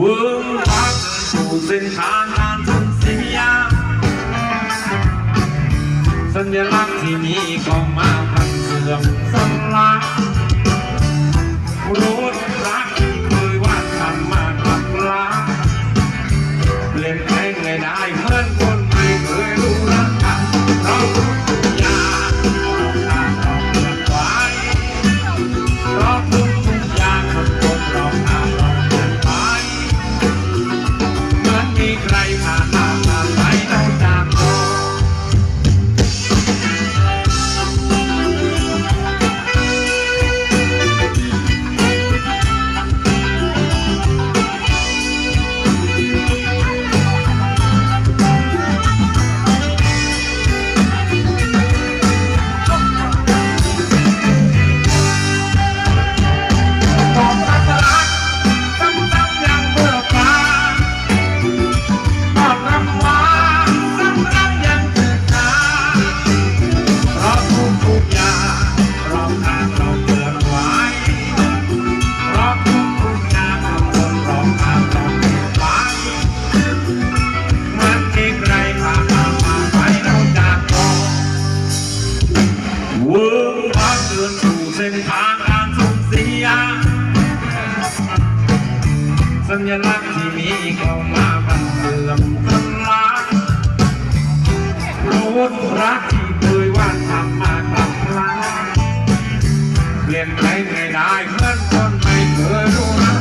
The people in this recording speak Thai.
วิ้งทางเดินสู่เส้นทางกานสูญเสียสัญลักษณ์ที่มีก็มาพันเสื่อมสลาย เดินสู่เส้นทางการสูญเสีย สัญลักษณ์ที่มีก็มาบันเทือมสลายรู้รักที่เคยวาดทำมากลับลาเปลี่ยนแปลงไม่ได้เหมือนคนไม่เคยรู้